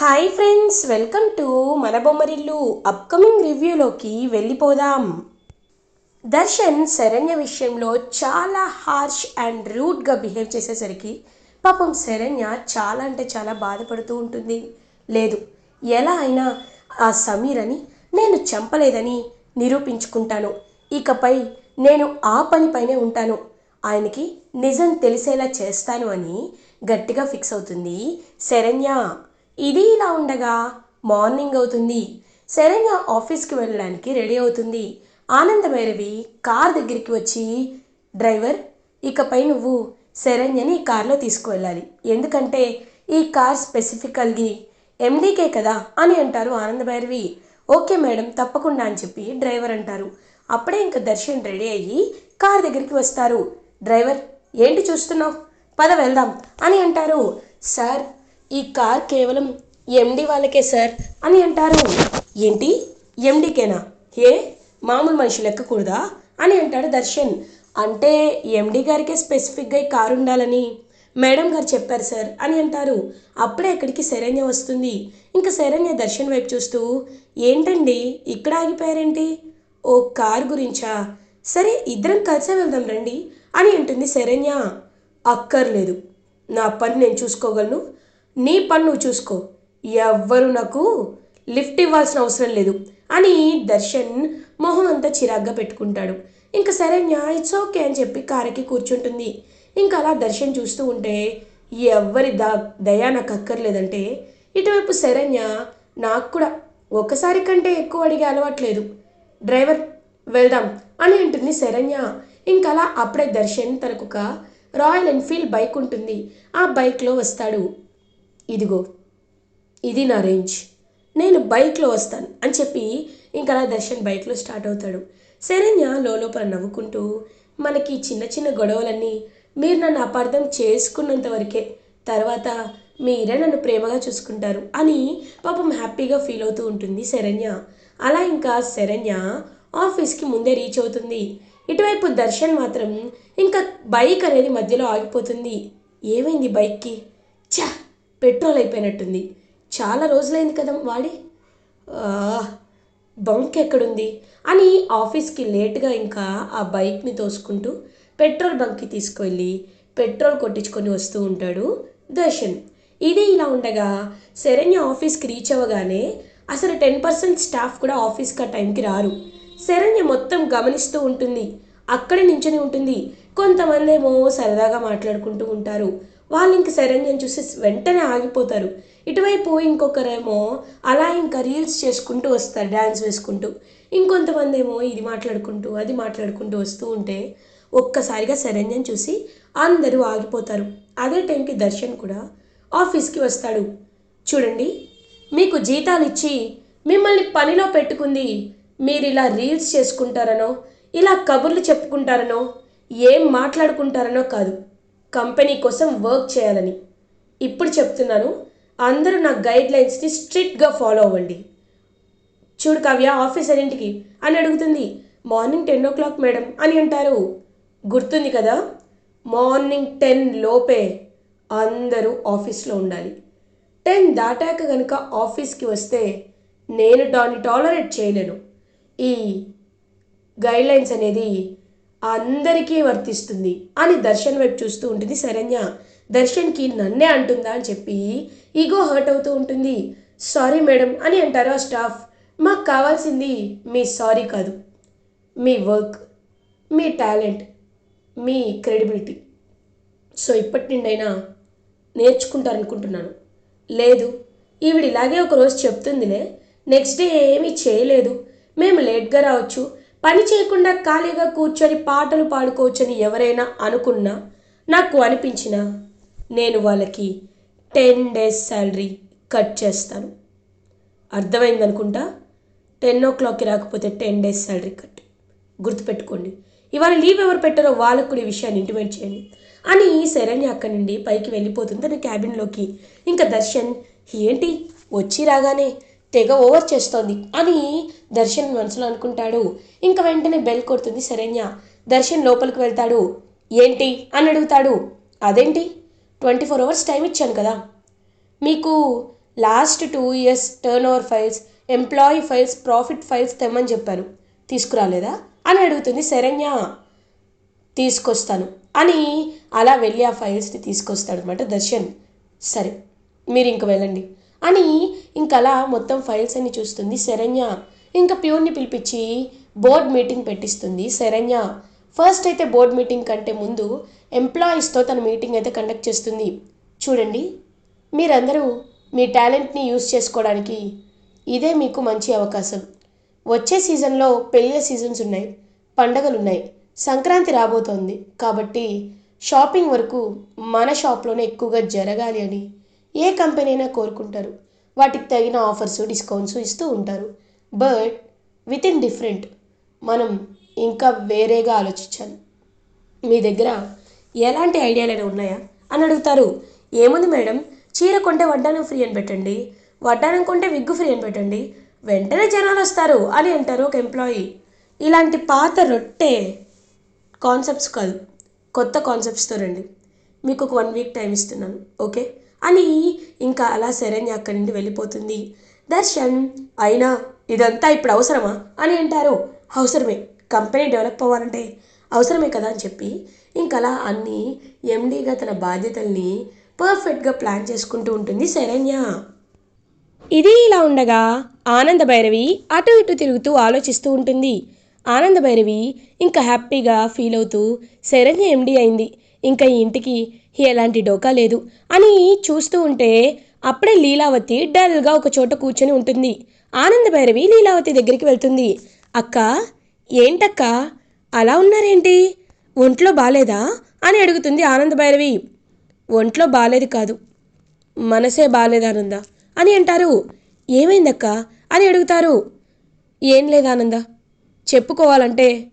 Hi friends welcome to మన Bommarillu upcoming రివ్యూలోకి వెళ్ళిపోదాం. దర్శన్ శరణ్య విషయంలో చాలా హార్ష్ అండ్ రూడ్గా బిహేవ్ చేసేసరికి పాపం శరణ్య చాలా అంటే చాలా బాధపడుతూ ఉంటుంది. లేదు ఎలా అయినా ఆ సమీర్ అని నేను చంపలేదని నిరూపించుకుంటాను. ఇకపై నేను ఆ పనిపైనే ఉంటాను. ఆయనకి నిజం తెలిసేలా చేస్తాను అని గట్టిగా ఫిక్స్ అవుతుంది శరణ్య. ఇది ఇలా ఉండగా మార్నింగ్ అవుతుంది. శరణ్య ఆఫీస్కి వెళ్ళడానికి రెడీ అవుతుంది. ఆనంద భైరవి కార్ దగ్గరికి వచ్చి డ్రైవర్ ఇకపై నువ్వు శరణ్యని ఈ కార్లో తీసుకువెళ్ళాలి. ఎందుకంటే ఈ కార్ స్పెసిఫికల్గా ఎండీకే కదా అని అంటారు ఆనంద భైరవి ఓకే మేడం తప్పకుండా అని చెప్పి డ్రైవర్ అంటారు. అప్పుడే ఇంకా దర్శన్ రెడీ అయ్యి కార్ దగ్గరికి వస్తారు. డ్రైవర్ ఏంటి చూస్తున్నావు? పద వెళ్దాం అని అంటారు. సార్ ఈ కార్ కేవలం ఎండి వాళ్ళకే సార్ అని అంటారు. ఏంటి? ఎండికేనా ఏ? మామూలు మనిషి లెక్కకూడదా అని అంటాడు దర్శన్. అంటే ఎండి గారికే స్పెసిఫిక్గా ఈ కారు ఉండాలని మేడం గారు చెప్పారు సార్ అని అంటారు. అప్పుడే అక్కడికి శరణ్య వస్తుంది. ఇంకా శరణ్య దర్శన్ వైపు చూస్తూ ఏంటండి? ఇక్కడ ఆగిపోయారేంటి? ఓ కార్ గురించా? సరే ఇద్దరం కలిసే వెళ్దాం రండి అని అంటుంది శరణ్య. అక్కర్లేదు. నా పని నేను చూసుకోగలను. నీ పని నువ్వు చూసుకో. ఎవ్వరు నాకు లిఫ్ట్ ఇవ్వాల్సిన అవసరం లేదు. అని దర్శన్ మొహం అంతా చిరాగ్గా పెట్టుకుంటాడు. ఇంకా శరణ్య ఇట్స్ ఓకే అని చెప్పి కారుకి కూర్చుంటుంది. ఇంకా అలా దర్శన్ చూస్తూ ఉంటే ఎవ్వరి దా దయా నాకు అక్కర్లేదంటే ఇటువైపు శరణ్య నాకు కూడా ఒకసారి కంటే ఎక్కువ అడిగే అలవాట్లేదు డ్రైవర్ వెళ్దాం అని అంటుంది శరణ్య. ఇంకా అలా అప్పుడే దర్శన్ తనకు ఒక రాయల్ ఎన్ఫీల్డ్ బైక్ ఉంటుంది. ఆ బైక్లో వస్తాడు. ఇదిగో ఇది నా రేంజ్. నేను బైక్లో వస్తాను అని చెప్పి ఇంకా అలా దర్శన్ బైక్లో స్టార్ట్ అవుతాడు. శరణ్య లోపల నవ్వుకుంటూ మనకి చిన్న చిన్న గొడవలన్నీ మీరు నన్ను అపార్థం చేసుకున్నంత వరకే తర్వాత మీరే నన్ను ప్రేమగా చూసుకుంటారు అని పాపం హ్యాపీగా ఫీల్ అవుతూ ఉంటుంది శరణ్య. అలా ఇంకా శరణ్య ఆఫీస్కి ముందే రీచ్ అవుతుంది. ఇటువైపు దర్శన్ మాత్రం ఇంకా బైక్ అనేది మధ్యలో ఆగిపోతుంది. ఏమైంది బైక్కి? చా పెట్రోల్ అయిపోయినట్టుంది. చాలా రోజులైంది కదా వాడి. బంక్ ఎక్కడుంది? అని ఆఫీస్కి లేట్గా ఇంకా ఆ బైక్ని తోసుకుంటూ పెట్రోల్ బంక్కి తీసుకెళ్ళి పెట్రోల్ కొట్టించుకొని వస్తూ ఉంటాడు దర్శన్. ఇది ఇలా ఉండగా శరణ్య ఆఫీస్కి రీచ్ అవ్వగానే అసలు టెన్ పర్సెంట్ స్టాఫ్ కూడా ఆఫీస్కి ఆ టైంకి రారు. శరణ్య మొత్తం గమనిస్తూ ఉంటుంది. అక్కడే నించొని ఉంటుంది. కొంతమంది ఏమో సరదాగా మాట్లాడుకుంటూ ఉంటారు. వాళ్ళు ఇంక శరణ్యం చూసి వెంటనే ఆగిపోతారు. ఇటువైపు ఇంకొకరేమో అలా ఇంకా రీల్స్ చేసుకుంటూ వస్తారు డ్యాన్స్ వేసుకుంటూ. ఇంకొంతమంది ఏమో ఇది మాట్లాడుకుంటూ అది మాట్లాడుకుంటూ వస్తూ ఉంటే ఒక్కసారిగా శరణ్యం చూసి అందరూ ఆగిపోతారు. అదే టైంకి దర్శన్ కూడా ఆఫీస్కి వస్తాడు. చూడండి మీకు జీతాలు ఇచ్చి మిమ్మల్ని పనిలో పెట్టుకుంది మీరు ఇలా రీల్స్ చేసుకుంటారనో ఇలా కబుర్లు చెప్పుకుంటారనో ఏం మాట్లాడుకుంటారనో కాదు. కంపెనీ కోసం వర్క్ చేయాలని. ఇప్పుడు చెప్తున్నాను అందరూ నా గైడ్ లైన్స్ని స్ట్రిక్ట్గా ఫాలో అవ్వండి. చూడు కావ్య ఆఫీస్ ఎన్నింటికి అని అడుగుతుంది. Morning ten o'clock madam అని అంటారు. గుర్తుంది కదా? మార్నింగ్ టెన్ లోపే అందరూ ఆఫీస్లో ఉండాలి. టెన్ దాటాక కనుక ఆఫీస్కి వస్తే నేను దాన్ని టాలరేట్ చేయలేను. ఈ గైడ్లైన్స్ అనేది అందరికీ వర్తిస్తుంది అని దర్శన్ వైపు చూస్తూ ఉంటుంది శరణ్య. దర్శన్కి నన్నే అంటుందా అని చెప్పి ఈగో హర్ట్ అవుతూ ఉంటుంది. సారీ మేడం అని అంటారు ఆ స్టాఫ్. మాకు కావాల్సింది మీ సారీ కాదు. మీ వర్క్ మీ టాలెంట్ మీ క్రెడిబిలిటీ. సో ఇప్పటి నుండైనా నేర్చుకుంటారనుకుంటున్నాను. లేదు ఈవిడ ఇలాగే ఒకరోజు చెప్తుందిలే. నెక్స్ట్ డే ఏమీ చేయలేదు. మేము లేట్గా రావచ్చు. పని చేయకుండా ఖాళీగా కూర్చొని పాటలు పాడుకోవచ్చని ఎవరైనా అనుకున్నా నాకు అనిపించిన నేను వాళ్ళకి టెన్ డేస్ శాలరీ కట్ చేస్తాను. అర్థమైందనుకుంటా? టెన్ ఓ క్లాక్కి రాకపోతే టెన్ డేస్ శాలరీ కట్. గుర్తుపెట్టుకోండి. ఇవాళ లీవ్ ఎవరు పెట్టారో వాళ్ళకు కూడా ఈ విషయాన్ని ఇంటిమేట్ చేయండి. అని శరణ్య అక్కడి నుండి పైకి వెళ్ళిపోతుంది తన క్యాబిన్లోకి ఇంకా దర్శన్ ఏంటి? వచ్చి రాగానే తెగ ఓవర్ చేస్తోంది అని దర్శన్ మనసులో అనుకుంటాడు. ఇంకా వెంటనే బెల్ కొడుతుంది శరణ్య. దర్శన్ లోపలికి వెళ్తాడు. ఏంటి? అని అడుగుతాడు. అదేంటి? ట్వంటీ ఫోర్ అవర్స్ టైం ఇచ్చాను కదా. మీకు last two years turnover files employee files profit files తెమ్మని చెప్పాను. తీసుకురాలేదా? అని అడుగుతుంది శరణ్య. తీసుకొస్తాను. అని అలా వెళ్ళి ఆ ఫైల్స్ని తీసుకొస్తాడు అనమాట దర్శన్. సరే మీరు ఇంక వెళ్ళండి. అని ఇంక అలా మొత్తం ఫైల్స్ అన్ని చూస్తుంది శరణ్య. ఇంకా ప్యూర్ని పిలిపించి బోర్డ్ మీటింగ్ పెట్టిస్తుంది శరణ్య. ఫస్ట్ అయితే బోర్డ్ మీటింగ్ కంటే ముందు ఎంప్లాయీస్తో తన మీటింగ్ అయితే కండక్ట్ చేస్తుంది. చూడండి మీరందరూ మీ టాలెంట్ని యూస్ చేసుకోవడానికి ఇదే మీకు మంచి అవకాశం. వచ్చే సీజన్లో పెళ్ళిళ్ళ సీజన్స్ ఉన్నాయి పండగలు ఉన్నాయి సంక్రాంతి రాబోతోంది. కాబట్టి షాపింగ్ వరకు మన షాప్లోనే ఎక్కువగా జరగాలి అని ఏ కంపెనీ అయినా కోరుకుంటారు. వాటికి తగిన ఆఫర్స్ డిస్కౌంట్స్ ఇస్తూ ఉంటారు. బట్ విత్ ఇన్ డిఫరెంట్ మనం ఇంకా వేరేగా ఆలోచించాలి. మీ దగ్గర ఎలాంటి ఐడియాలైనా ఉన్నాయా? అని అడుగుతారు. ఏముంది మేడం? చీర కొంటే వడ్డానం ఫ్రీ అని పెట్టండి. వడ్డానం కొంటే విగ్గు ఫ్రీ అని పెట్టండి. వెంటనే జనాలు వస్తారు అని అంటారు ఒక ఎంప్లాయీ ఇలాంటి పాత రొట్టె కాన్సెప్ట్స్ కాదు. కొత్త కాన్సెప్ట్స్తో రండి. మీకు ఒక వన్ వీక్ టైం ఇస్తున్నాను. ఓకే? అని ఇంకా అలా శరణ్య అక్కడి నుండి వెళ్ళిపోతుంది. దర్శన్ అయినా ఇదంతా ఇప్పుడు అవసరమా అని అంటారు. అవసరమే కంపెనీ డెవలప్ అవ్వాలంటే అవసరమే కదా అని చెప్పి ఇంకలా అన్ని ఎండీగా తన బాధ్యతల్ని పర్ఫెక్ట్గా ప్లాన్ చేసుకుంటూ ఉంటుంది శరణ్య. ఇది ఇలా ఉండగా ఆనంద భైరవి అటు ఇటు తిరుగుతూ ఆలోచిస్తూ ఉంటుంది. ఆనంద భైరవి ఇంకా హ్యాపీగా ఫీల్ అవుతూ శరణ్య ఎండి అయింది. ఇంకా ఈ ఇంటికి ఎలాంటి డోకా లేదు అని చూస్తూ ఉంటే అప్పుడే లీలావతి డల్గా ఒక చోట కూర్చొని ఉంటుంది. ఆనంద భైరవి లీలావతి దగ్గరికి వెళ్తుంది. అక్క ఏంటక్క? అలా ఉన్నారేంటి? ఒంట్లో బాలేదా? అని అడుగుతుంది ఆనంద భైరవి. ఒంట్లో బాలేదు కాదు. మనసే బాలేదానంద? అని అంటారు. ఏమైందక్క? అని అడుగుతారు. ఏం లేదానంద? చెప్పుకోవాలంటే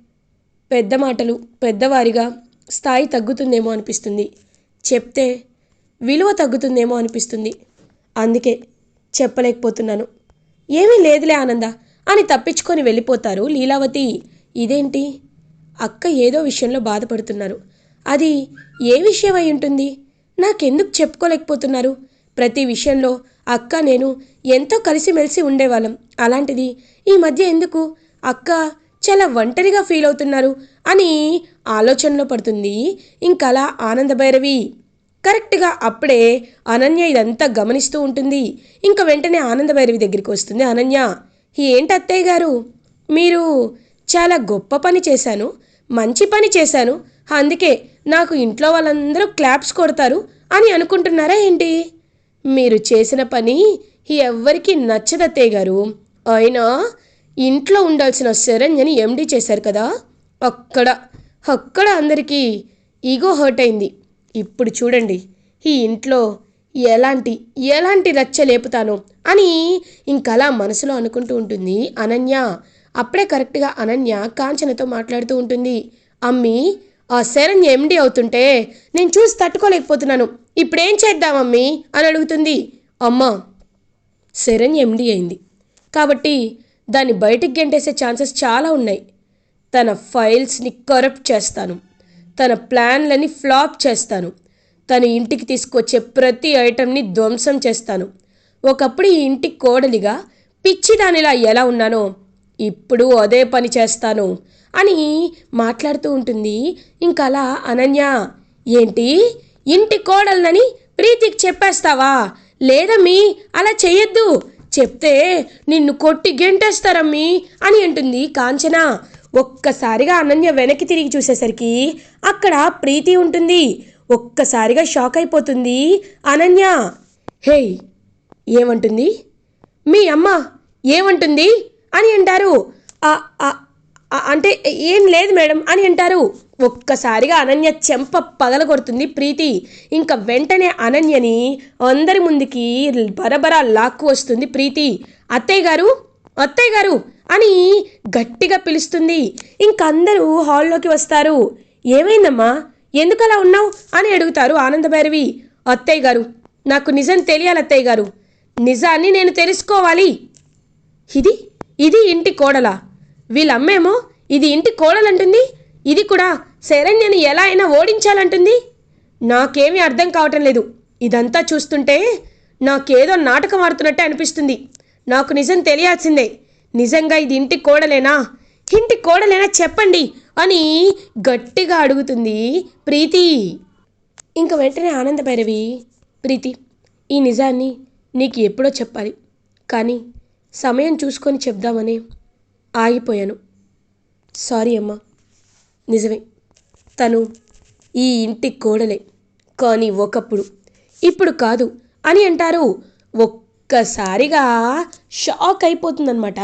పెద్ద మాటలు పెద్దవారిగా స్థాయి తగ్గుతుందేమో అనిపిస్తుంది. చెప్తే విలువ తగ్గుతుందేమో అనిపిస్తుంది. అందుకే చెప్పలేకపోతున్నాను. ఏమీ లేదులే ఆనంద అని తప్పించుకొని వెళ్ళిపోతారు లీలావతి. ఇదేంటి? అక్క ఏదో విషయంలో బాధపడుతున్నారు. అది ఏ విషయం అయి ఉంటుంది? నాకెందుకు చెప్పుకోలేకపోతున్నారు? ప్రతి విషయంలో అక్క నేను ఎంతో కలిసిమెలిసి ఉండేవాళ్ళం. అలాంటిది ఈ మధ్య ఎందుకు? అక్క చాలా ఒంటరిగా ఫీల్ అవుతున్నారు అని ఆలోచనలో పడుతుంది. ఇంకలా ఆనందభైరవి కరెక్ట్గా అప్పుడే అనన్య ఇదంతా గమనిస్తూ ఉంటుంది. ఇంకా వెంటనే ఆనందభైరవి దగ్గరికి వస్తుంది. అనన్య ఏంటి అత్తయ్య గారు? మీరు చాలా గొప్ప పని చేశాను. మంచి పని చేశాను. అందుకే నాకు ఇంట్లో వాళ్ళందరూ క్లాప్స్ కొడతారు అని అనుకుంటున్నారా ఏంటి? మీరు చేసిన పని ఎవ్వరికి నచ్చదత్తయ్య గారు. అయినా ఇంట్లో ఉండాల్సిన శరణ్యని ఎండి చేశారు కదా. అక్కడ అక్కడ అందరికీ ఈగో హర్ట్ అయింది. ఇప్పుడు చూడండి ఈ ఇంట్లో ఎలాంటి ఎలాంటి రచ్చ లేపుతాను అని ఇంకలా మనసులో అనుకుంటూ ఉంటుంది. అనన్య అప్పుడే కరెక్ట్గా అనన్య కాంచనతో మాట్లాడుతూ ఉంటుంది. అమ్మి ఆ శరణ్య ఎండి అవుతుంటే నేను చూసి తట్టుకోలేకపోతున్నాను. ఇప్పుడేం చేద్దామమ్మీ అని అడుగుతుంది. అమ్మా శరణ్ ఎండి అయింది. కాబట్టి దాన్ని బయటికి గెంటేసే ఛాన్సెస్ చాలా ఉన్నాయి. తన ఫైల్స్ని కరప్ట్ చేస్తాను. తన ప్లాన్లని ఫ్లాప్ చేస్తాను. తన ఇంటికి తీసుకొచ్చే ప్రతి ఐటెంని ధ్వంసం చేస్తాను. ఒకప్పుడు ఈ ఇంటి కోడలిగా పిచ్చిదానిలా ఎలా ఉన్నానో ఇప్పుడు అదే పని చేస్తాను అని మాట్లాడుతూ ఉంటుంది. ఇంకలా అలా అనన్య ఏంటి? ఇంటి కోడలనని ప్రీతికి చెప్పేస్తావా? లేదమ్మీ అలా చెయ్యొద్దు. చెప్తే నిన్ను కొట్టి గెంటేస్తారమ్మీ అని అంటుంది కాంచన. ఒక్కసారిగా అనన్య వెనక్కి తిరిగి చూసేసరికి అక్కడ ప్రీతి ఉంటుంది. ఒక్కసారిగా షాక్ అయిపోతుంది అనన్య. హేయ్ ఏమంటుంది? మీ అమ్మ ఏమంటుంది? అని అంటారు. అంటే ఏం లేదు మేడం అని అంటారు. ఒక్కసారిగా అనన్య చెంప పగలగొడుతుంది ప్రీతి ఇంకా వెంటనే అనన్యని అందరి ముందుకి బరబరా లాక్కు వస్తుంది. ప్రీతి అత్తయ్య గారు అత్తయ్య గారు అని గట్టిగా పిలుస్తుంది. ఇంకందరూ హాల్లోకి వస్తారు. ఏమైందమ్మా? ఎందుకు అలా ఉన్నావు? అని అడుగుతారు ఆనందభైరవి. అత్తయ్య గారు నాకు నిజం తెలియాలి అత్తయ్య గారు. నిజాన్ని నేను తెలుసుకోవాలి. ఇది ఇది ఇంటి కోడలా. వీళ్ళమ్మేమో ఇది ఇంటి కోడలంటుంది. ఇది కూడా శరణ్యని ఎలా అయినా ఓడించాలంటుంది? నాకేమీ అర్థం కావటం లేదు. ఇదంతా చూస్తుంటే నాకేదో నాటకం ఆడుతున్నట్టే అనిపిస్తుంది. నాకు నిజం తెలియాల్సిందే. నిజంగా ఇది ఇంటి కోడలేనా? ఇంటి కోడలేనా చెప్పండి అని గట్టిగా అడుగుతుంది ప్రీతి. ఇంక వెంటనే ఆనంద భైరవి ప్రీతి ఈ నిజాన్ని నీకు ఎప్పుడో చెప్పాలి. కానీ సమయం చూసుకొని చెప్దామని ఆగిపోయాను. సారీ అమ్మా. నిజమే. తను ఈ ఇంటి కోడలే. కానీ ఒకప్పుడు. ఇప్పుడు కాదు. అని అంటారు. ఒక్కసారిగా షాక్ అయిపోతుందన్నమాట.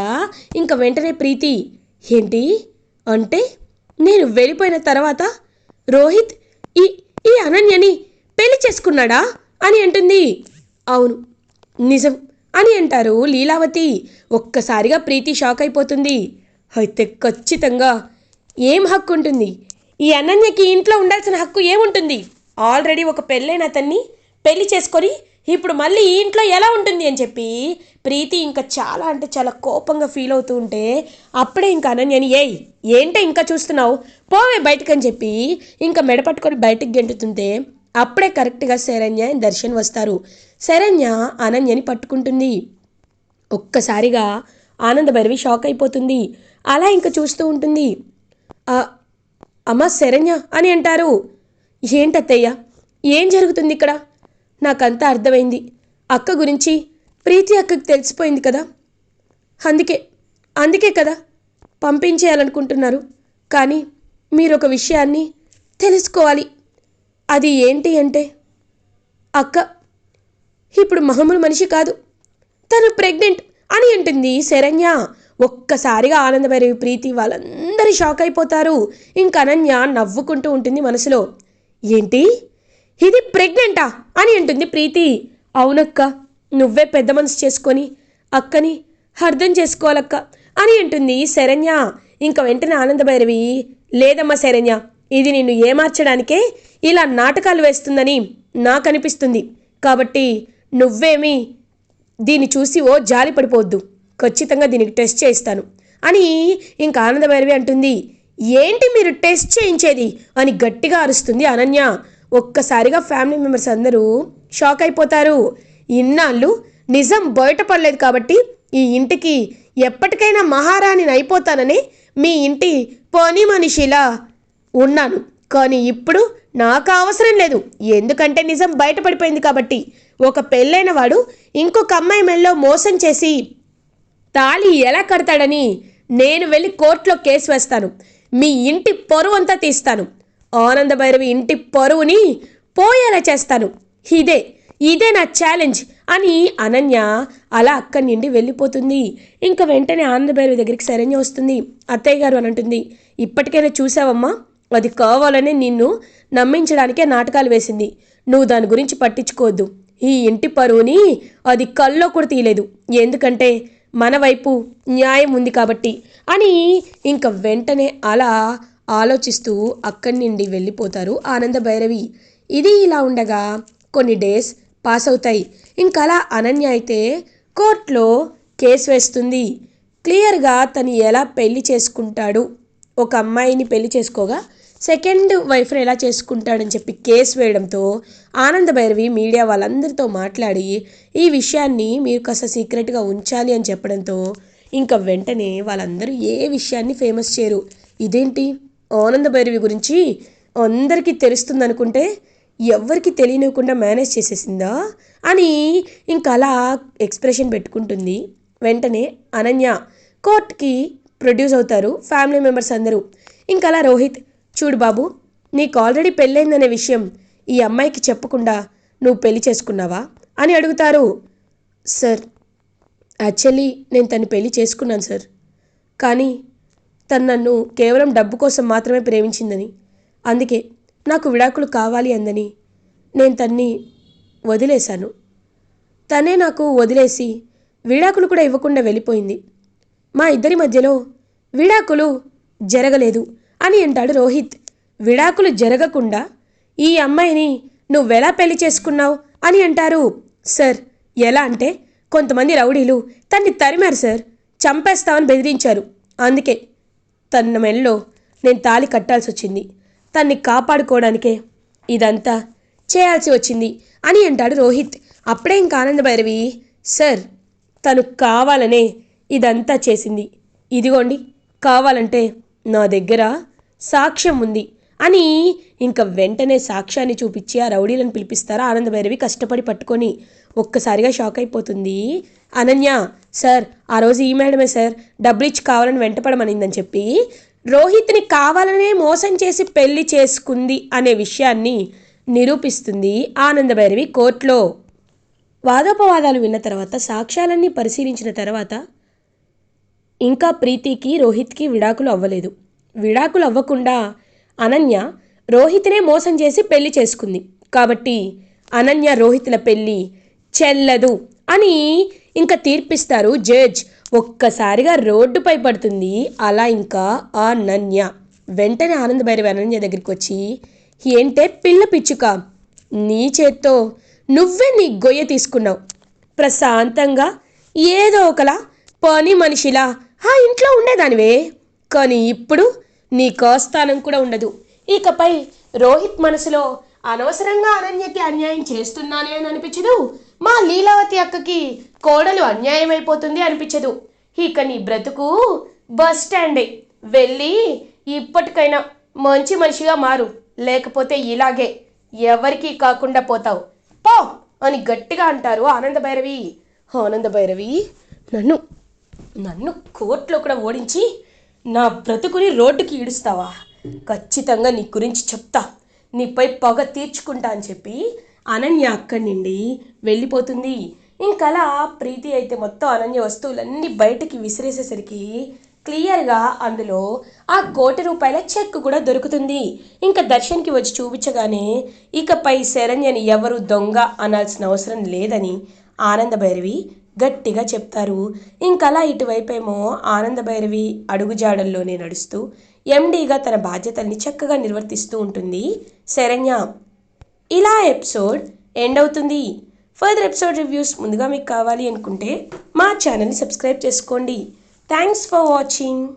ఇంకా వెంటనే ప్రీతి ఏంటి? అంటే నేను వెళ్ళిపోయిన తర్వాత రోహిత్ ఈ ఈ అనన్యని పెళ్ళి చేసుకున్నాడా? అని అంటుంది. అవును. నిజం. అని అంటారు లీలావతి. ఒక్కసారిగా ప్రీతి షాక్ అయిపోతుంది. అయితే ఖచ్చితంగా ఏం హక్కు ఉంటుంది ఈ అనన్యకి ఇంట్లో ఉండాల్సిన హక్కు ఏముంటుంది? ఆల్రెడీ ఒక పెళ్ళైన అతన్ని పెళ్ళి చేసుకొని ఇప్పుడు మళ్ళీ ఈ ఇంట్లో ఎలా ఉంటుంది అని చెప్పి ప్రీతి ఇంకా చాలా అంటే చాలా కోపంగా ఫీల్ అవుతూ ఉంటే అప్పుడే ఇంకా అనన్యని ఏయ్ ఏంటో ఇంకా చూస్తున్నావు? పోవే బయటకని చెప్పి ఇంకా మెడ పట్టుకొని బయటికి గెంటుతుంటే అప్పుడే కరెక్ట్గా శరణ్య దర్శన్ వస్తారు. శరణ్య అనన్యని పట్టుకుంటుంది. ఒక్కసారిగా ఆనంద భైరవి షాక్ అయిపోతుంది. అలా ఇంకా చూస్తూ ఉంటుంది. అమ్మ శరణ్య అని అంటారు. ఏంటత్తయ్య ఏం జరుగుతుంది ఇక్కడ నాకంతా అర్థమైంది. అక్క గురించి ప్రీతి అక్కకు తెలిసిపోయింది కదా? అందుకే అందుకే కదా పంపించేయాలనుకుంటున్నారు. కానీ మీరు ఒక విషయాన్ని తెలుసుకోవాలి. అది ఏంటి అంటే అక్క ఇప్పుడు మామూలు మనిషి కాదు. తను ప్రెగ్నెంట్ అని అంటుంది శరణ్య. ఒక్కసారిగా ఆనందభైరవి ప్రీతి వాళ్ళందరూ షాక్ అయిపోతారు. ఇంక అనన్య నవ్వుకుంటూ ఉంటుంది మనసులో. ఏంటి? ఇది ప్రెగ్నెంటా? అని అంటుంది ప్రీతి. అవునక్క నువ్వే పెద్ద మనసు చేసుకొని అక్కని అర్థం చేసుకోవాలక్క అని అంటుంది శరణ్య. ఇంక వెంటనే ఆనందభైరవి లేదమ్మా శరణ్య ఇది నిన్ను ఏమార్చడానికే ఇలా నాటకాలు వేస్తుందని నాకు అనిపిస్తుంది కాబట్టి నువ్వేమీ దీన్ని చూసి ఓ జాలి పడిపోవద్దు. ఖచ్చితంగా దీనికి టెస్ట్ చేయిస్తాను. అని ఇంకా ఆనందభైరవి అంటుంది ఏంటి మీరు టెస్ట్ చేయించేది? అని గట్టిగా అరుస్తుంది అనన్య. ఒక్కసారిగా ఫ్యామిలీ మెంబర్స్ అందరూ షాక్ అయిపోతారు. ఇన్నాళ్ళు నిజం బయటపడలేదు కాబట్టి ఈ ఇంటికి ఎప్పటికైనా మహారాణిని అయిపోతానని మీ ఇంటి పని మనిషిలా ఉన్నాను. కానీ ఇప్పుడు నాకు అవసరం లేదు. ఎందుకంటే నిజం బయటపడిపోయింది కాబట్టి. ఒక పెళ్ళైన వాడు ఇంకొక అమ్మాయి మెల్లో మోసం చేసి తాళి ఎలా కడతాడని నేను వెళ్ళి కోర్టులో కేసు వేస్తాను. మీ ఇంటి పరువు అంతా తీస్తాను. ఆనందభైరవి ఇంటి పరువుని పోయేలా చేస్తాను. ఇదే ఇదే నా ఛాలెంజ్ అని అనన్య అలా అక్కడి నుండి వెళ్ళిపోతుంది. ఇంకా వెంటనే ఆనంద భైరవి దగ్గరికి శరణ్య వస్తుంది. అత్తయ్య గారు అని అంటుంది ఇప్పటికైనా చూసావమ్మా? అది కావాలని నిన్ను నమ్మించడానికే నాటకాలు వేసింది. నువ్వు దాని గురించి పట్టించుకోవద్దు. ఈ ఇంటి పరువుని అది కల్లో కూడా తీయలేదు. ఎందుకంటే మన వైపు న్యాయం ఉంది కాబట్టి అని ఇంక వెంటనే అలా ఆలోచిస్తూ అక్కడి నుండి వెళ్ళిపోతారు ఆనంద భైరవి. ఇది ఇలా ఉండగా కొన్ని డేస్ పాస్ అవుతాయి. ఇంకలా అనన్య అయితే కోర్టులో కేసు వేస్తుంది. క్లియర్గా తను ఎలా పెళ్ళి చేసుకుంటాడు? ఒక అమ్మాయిని పెళ్ళి చేసుకోగా? సెకండ్ వైఫ్ను ఎలా చేసుకుంటాడని చెప్పి కేసు వేయడంతో ఆనంద భైరవి మీడియా వాళ్ళందరితో మాట్లాడి ఈ విషయాన్ని మీరు కాస్త సీక్రెట్గా ఉంచాలి అని చెప్పడంతో ఇంకా వెంటనే వాళ్ళందరూ ఏ విషయాన్ని ఫేమస్ చేయరు. ఇదేంటి? ఆనంద భైరవి గురించి అందరికీ తెలుస్తుంది అనుకుంటే ఎవ్వరికి తెలియనివ్వకుండా మేనేజ్ చేసేసిందా? అని ఇంకా అలా ఎక్స్ప్రెషన్ పెట్టుకుంటుంది. వెంటనే అనన్య కోర్ట్కి ప్రొడ్యూస్ అవుతారు ఫ్యామిలీ మెంబర్స్ అందరూ. ఇంకా అలా రోహిత్ చూడు బాబు నీకు ఆల్రెడీ పెళ్ళైందనే విషయం ఈ అమ్మాయికి చెప్పకుండా నువ్వు పెళ్ళి చేసుకున్నావా? అని అడుగుతారు. సార్ యాక్చువల్లీ నేను తను పెళ్ళి చేసుకున్నాను సార్. కానీ తను నన్ను కేవలం డబ్బు కోసం మాత్రమే ప్రేమించిందని అందుకే నాకు విడాకులు కావాలి అందని నేను తన్ని వదిలేశాను. తనే నాకు వదిలేసి విడాకులు కూడా ఇవ్వకుండా వెళ్ళిపోయింది. మా ఇద్దరి మధ్యలో విడాకులు జరగలేదు. అని అంటాడు రోహిత్. విడాకులు జరగకుండా ఈ అమ్మాయిని నువ్వెలా పెళ్ళి చేసుకున్నావు? అని అంటారు. సార్ ఎలా అంటే కొంతమంది రౌడీలు తన్ని తరిమారు సార్ చంపేస్తామని బెదిరించారు. అందుకే తన మెల్లో నేను తాళి కట్టాల్సి వచ్చింది తన్ని కాపాడుకోవడానికే ఇదంతా చేయాల్సి వచ్చింది అని అంటాడు రోహిత్. అప్పుడే ఇంకా భైరవి? సార్ తను కావాలనే ఇదంతా చేసింది. ఇదిగోండి కావాలంటే నా దగ్గర సాక్ష్యం ఉంది అని ఇంకా వెంటనే సాక్ష్యాన్ని చూపించి ఆ రౌడీలను పిలిపిస్తారా? ఆనంద భైరవి కష్టపడి పట్టుకొని ఒక్కసారిగా షాక్ అయిపోతుంది. అనన్య సార్ ఆ రోజు ఈ మేడమే సార్. డబ్బులు ఇచ్చి కావాలని వెంటపడమనిందని చెప్పి రోహిత్ని కావాలనే మోసం చేసి పెళ్ళి చేసుకుంది అనే విషయాన్ని నిరూపిస్తుంది ఆనంద భైరవి కోర్టులో. వాదోపవాదాలు విన్న తర్వాత సాక్ష్యాలన్నీ పరిశీలించిన తర్వాత ఇంకా ప్రీతికి రోహిత్కి విడాకులు అవ్వలేదు. విడాకులు అవ్వకుండా అనన్య రోహిత్నే మోసం చేసి పెళ్ళి చేసుకుంది. కాబట్టి అనన్య రోహిత్ల పెళ్ళి చెల్లదు అని ఇంకా తీర్పిస్తారు జడ్జ్. ఒక్కసారిగా రోడ్డుపై పడుతుంది. అలా ఇంకా ఆ అనన్య. వెంటనే ఆనంద భైరవి అనన్య దగ్గరికి వచ్చి ఏంటే పిల్ల పిచ్చుక? నీ చేత్తో నువ్వే నీ గొయ్య తీసుకున్నావు. ప్రశాంతంగా ఏదో ఒకలా పని మనిషిలా ఆ ఇంట్లో ఉండేదానివే. కానీ ఇప్పుడు నీ కోస్థానం కూడా ఉండదు. ఇకపై రోహిత్ మనసులో అనవసరంగా అనన్యకి అన్యాయం చేస్తున్నానే అని అనిపించదు. మా లీలావతి అక్కకి కోడలు అన్యాయం అయిపోతుంది అనిపించదు. ఇక నీ బ్రతుకు బస్ స్టాండే. వెళ్ళి ఇప్పటికైనా మంచి మనిషిగా మారు. లేకపోతే ఇలాగే ఎవరికీ కాకుండా పోతావు. పో అని గట్టిగా అంటారు ఆనంద భైరవి. ఆనంద భైరవి నన్ను నన్ను కోర్టులో కూడా ఓడించి నా బ్రతుకుని రోడ్డుకి ఈడుస్తావా? ఖచ్చితంగా నీ గురించి చెప్తా. నీపై పగ తీర్చుకుంటా అని చెప్పి అనన్య అక్కడి నుండి వెళ్ళిపోతుంది. ఇంకలా ప్రీతి అయితే మొత్తం అనన్య వస్తువులన్నీ బయటకి విసిరేసేసరికి క్లియర్గా అందులో ఆ కోటి రూపాయల చెక్ కూడా దొరుకుతుంది. ఇంకా దర్శన్కి వచ్చి చూపించగానే ఇకపై శరణ్యని ఎవరు దొంగ అనాల్సిన అవసరం లేదని ఆనంద భైరవి గట్టిగా చెప్తారు. ఇంకలా ఇటువైపేమో ఆనంద భైరవి అడుగుజాడల్లోనే నడుస్తూ ఎండీగా తన బాధ్యతల్ని చక్కగా నిర్వర్తిస్తూ ఉంటుంది. శరణ్య ఇలా ఎపిసోడ్ ఎండ్ అవుతుంది ఫర్దర్ ఎపిసోడ్ రివ్యూస్ ముందుగా మీకు కావాలి అనుకుంటే మా ఛానల్ని సబ్స్క్రైబ్ చేసుకోండి. Thanks for watching.